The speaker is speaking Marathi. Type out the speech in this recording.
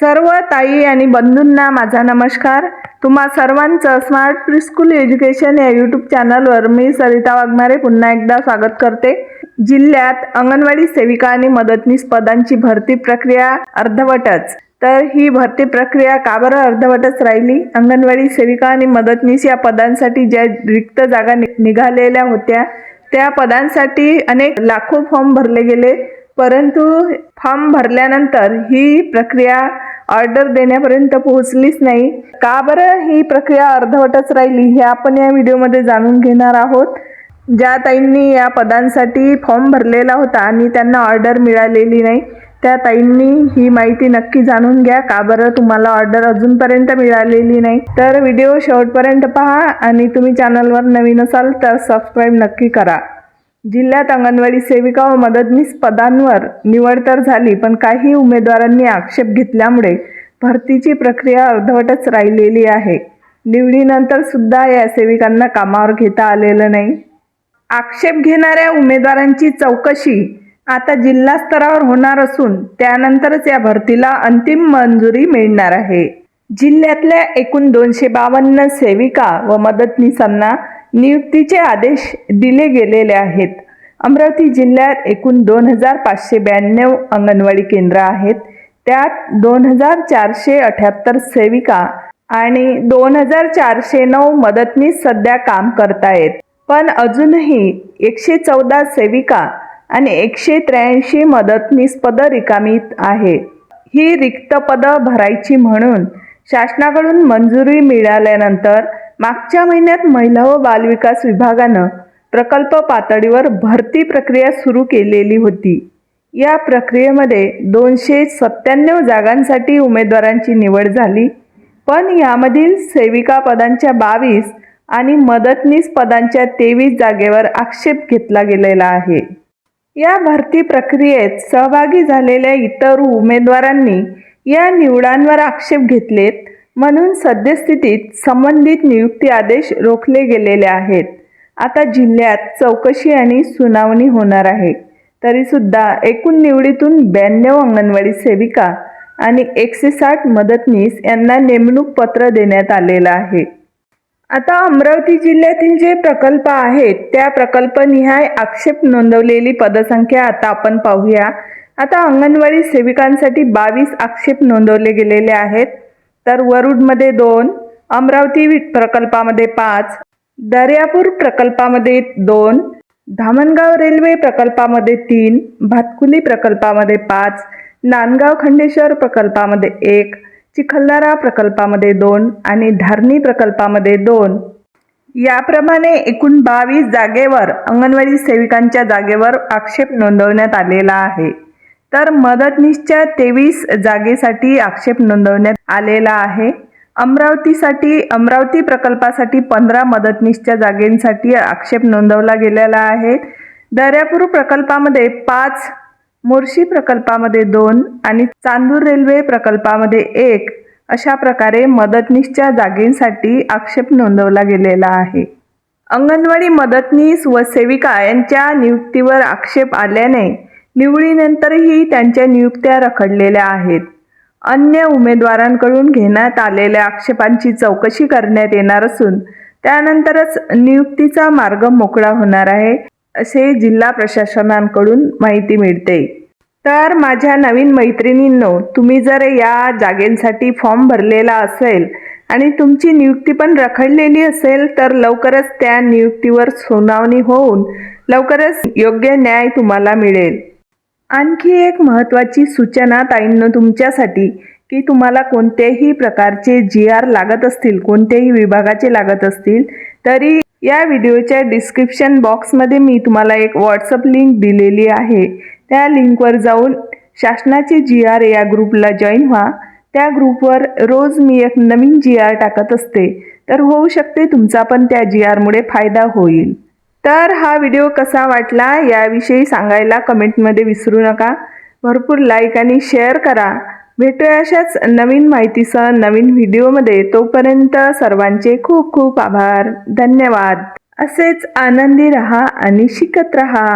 सर्व ताई आणि बंधूंना माझा नमस्कार. तुम्हा सर्वांचं स्मार्ट प्रिस्कूल एज्युकेशन या यूट्यूब चॅनलवर मी सरिता वाघमारे पुन्हा एकदा स्वागत करते. जिल्ह्यात अंगणवाडी सेविका आणि मदतनीस पदांची भरती प्रक्रिया अर्धवटच. तर ही भरती प्रक्रिया का बरं अर्धवटच राहिली? अंगणवाडी सेविका आणि मदतनीस या पदांसाठी ज्या रिक्त जागा नि- निघालेल्या होत्या त्या पदांसाठी अनेक लाखो फॉर्म भरले गेले. परंतु फॉर्म भरल्यानंतर ही प्रक्रिया ऑर्डर देण्यापर्यंत पोहोचलीच नाही. का बरं? ही प्रक्रिया अर्धवटच राहिली. हे आपण या व्हिडिओमध्ये जाणून घेणार आहोत. ज्या ताईंनी या पदांसाठी फॉर्म भरलेला होता आणि त्यांना ऑर्डर मिळालेली नाही त्या ताईंनी ही माहिती नक्की जाणून घ्या. का बरं? तुम्हाला ऑर्डर अजूनपर्यंत मिळालेली नाही. तर व्हिडिओ शेवटपर्यंत पहा आणि तुम्ही चॅनलवर नवीन असाल तर सबस्क्राईब नक्की करा. जिल्ह्यात अंगणवाडी सेविका व मदतनीस पदांवर निवड तर झाली पण काही उमेदवारांनी आक्षेप घेतल्यामुळे भरतीची प्रक्रिया अर्धवटच राहिलेली आहे. निवडीनंतर सुद्धा या सेविकांना कामावर घेता आलेलं नाही. आक्षेप घेणाऱ्या उमेदवारांची चौकशी आता जिल्हा स्तरावर होणार असून त्यानंतरच या भरतीला अंतिम मंजुरी मिळणार आहे. जिल्ह्यातल्या एकूण दोनशे बावन्न सेविका व मदतनीसांना नियुक्तीचे आदेश दिले गेलेले आहेत. अमरावती जिल्ह्यात एकूण दोन हजार पाचशे ब्याण्णव अंगणवाडी केंद्र आहेत. त्यात दोन हजार चारशे अठ्याहत्तर सेविका आणि दोन हजार चारशे नऊ मदतनीस सध्या काम करतायत. पण अजूनही एकशे चौदा सेविका आणि एकशे त्र्याऐंशी मदतनीस पदं रिकामी आहे ही रिक्त पदं भरायची म्हणून शासनाकडून मंजुरी मिळाल्यानंतर मागच्या महिन्यात महिला व बालविकास विभागानं प्रकल्प पातळीवर भरती प्रक्रिया सुरू केलेली होती. या प्रक्रियेमध्ये दोनशे सत्त्याण्णव जागांसाठी उमेदवारांची निवड झाली पण यामधील सेविका पदांच्या बावीस आणि मदतनीस पदांच्या तेवीस जागेवर आक्षेप घेतला गेलेला आहे. या भरती प्रक्रियेत सहभागी झालेल्या इतर उमेदवारांनी या निवडांवर आक्षेप घेतलेत. म्हणून सद्यस्थितीत संबंधित नियुक्ती आदेश रोखले गेलेले आहेत. आता जिल्ह्यात चौकशी आणि सुनावणी होणार आहे. तरीसुद्धा एकूण निवडीतून ब्याण्णव अंगणवाडी सेविका आणि एकशे साठ मदतनीस यांना नेमणूक पत्र देण्यात आलेलं आहे. आता अमरावती जिल्ह्यातील जे प्रकल्प आहेत त्या प्रकल्पनिहाय आक्षेप नोंदवलेली पदसंख्या आता आपण पाहूया. आता अंगणवाडी सेविकांसाठी बावीस आक्षेप नोंदवले गेलेले आहेत. तर वरुडमध्ये दोन अमरावती प्रकल्पामध्ये पाच दर्यापूर प्रकल्पामध्ये दोन धामणगाव रेल्वे प्रकल्पामध्ये तीन भातकुली प्रकल्पामध्ये पाच नांदगाव खंडेश्वर प्रकल्पामध्ये एक चिखलदारा प्रकल्पामध्ये दोन आणि धारणी प्रकल्पामध्ये दोन. याप्रमाणे एकूण बावीस जागेवर अंगणवाडी सेविकांच्या जागेवर आक्षेप नोंदवण्यात आलेला आहे. तर मदतनीसच्या तेवीस जागेसाठी आक्षेप नोंदवण्यात आलेला आहे. अमरावतीसाठी अमरावती प्रकल्पासाठी पंधरा मदतनीसच्या जागेसाठी आक्षेप नोंदवला गेलेला आहे. दर्यापूर प्रकल्पामध्ये पाच मोर्शी प्रकल्पामध्ये दोन आणि चांदूर रेल्वे प्रकल्पामध्ये एक अशा प्रकारे मदतनीसच्या जागेसाठी आक्षेप नोंदवला गेलेला आहे. अंगणवाडी मदतनीस व सेविका यांच्या नियुक्तीवर आक्षेप आल्याने निवडीनंतरही त्यांच्या नियुक्त्या रखडलेल्या आहेत. अन्य उमेदवारांकडून घेण्यात आलेल्या आक्षेपांची चौकशी करण्यात येणार असून त्यानंतरच नियुक्तीचा मार्ग मोकळा होणार आहे असे जिल्हा प्रशासनांकडून माहिती मिळते. तर माझ्या नवीन मैत्रिणींनो तुम्ही जर या जागेंसाठी फॉर्म भरलेला असेल आणि तुमची नियुक्ती पण रखडलेली असेल तर लवकरच त्या नियुक्तीवर सुनावणी होऊन लवकरच योग्य न्याय तुम्हाला मिळेल. आणखी एक महत्त्वाची सूचना ताईंनं तुमच्यासाठी की तुम्हाला कोणत्याही प्रकारचे जी आर लागत असतील कोणत्याही विभागाचे लागत असतील तरी या व्हिडिओच्या डिस्क्रिप्शन बॉक्समध्ये मी तुम्हाला एक व्हॉट्सअप लिंक दिलेली आहे. त्या लिंकवर जाऊन शासनाचे जी आर या ग्रुपला जॉईन व्हा. त्या ग्रुपवर रोज मी एक नवीन जी आर टाकत असते. तर होऊ शकते तुमचा पण त्या जी आरमुळे फायदा होईल. तर हा व्हिडिओ कसा वाटला याविषयी सांगायला कमेंटमध्ये विसरू नका. भरपूर लाईक आणि शेअर करा. भेटूया अशाच नवीन माहितीसह नवीन व्हिडिओमध्ये तोपर्यंत सर्वांचे खूप खूप आभार. धन्यवाद. असेच आनंदी रहा आणि शिकत रहा.